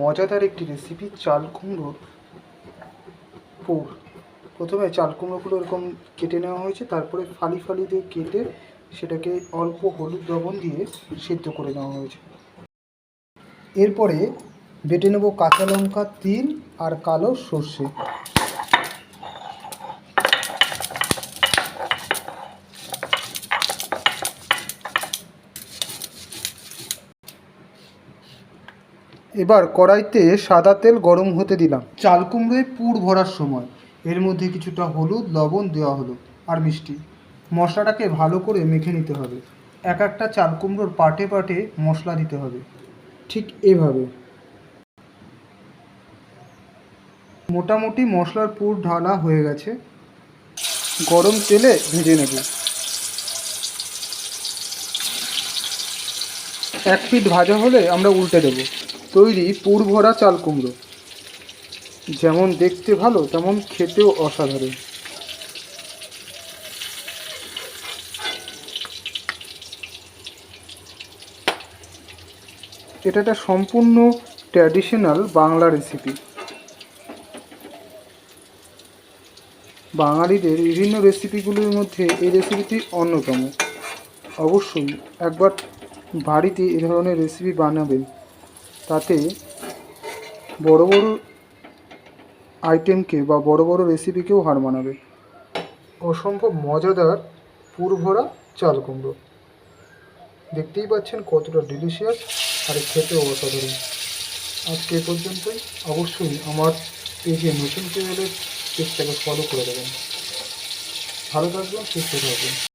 মজাদার একটি রেসিপি চাল কুমড়োর পোড় প্রথমে চাল কুমড়োগুলো এরকম কেটে নেওয়া হয়েছে, তারপরে ফালি ফালি দিয়ে কেটে সেটাকে অল্প হলুদ লবণ দিয়ে সেদ্ধ করে নেওয়া হয়েছে। এরপরে বেটে নেব কাঁচা লঙ্কা, তিল আর কালো সর্ষে। এবার কড়াইতে সাদা তেল গরম হতে দিলাম। চাল কুমড়োয় পুর ভরার সময়। এর মধ্যে কিছুটা হলুদ, লবণ দেওয়া হলো আর মিষ্টি। মশলাটাকে ভালো করে মেখে নিতে হবে। এক একটা চাল কুমড়োর পাটে পাটে মশলা দিতে হবে। ঠিক এভাবে। মোটামুটি মশলার পুর ঢালা হয়ে গেছে। গরম তেলে ভেজে নেব। এক পিঠ ভাজা হলে আমরা উল্টে দেব। তৈরি পুরভরা চাল কুমড়ো। যেমন দেখতে ভালো, তেমন খেতেও অসাধারণ। এটা একটা সম্পূর্ণ ট্র্যাডিশনাল বাংলা রেসিপি বাঙালিদের বিভিন্ন রেসিপিগুলির মধ্যে এই রেসিপিটি অন্যতম। অবশ্যই একবার বাড়িতে এ ধরনের রেসিপি বানাবেন। তাতে বড় বড় আইটেমকে বা বড় বড় রেসিপিকেও হার মানাবে। অসম্ভব মজাদার পুরভরা চাল কুমড়ো। দেখতেই পাচ্ছেন কতটা ডিলিশিয়াস আর খেতেও অসাধারণ। আজকে এ পর্যন্তই। অবশ্যই আমার পেজে নতুন এলে পেজটাকে ফলো করে দেবেন। ভালো থাকবেন, সুস্থ থাকবেন।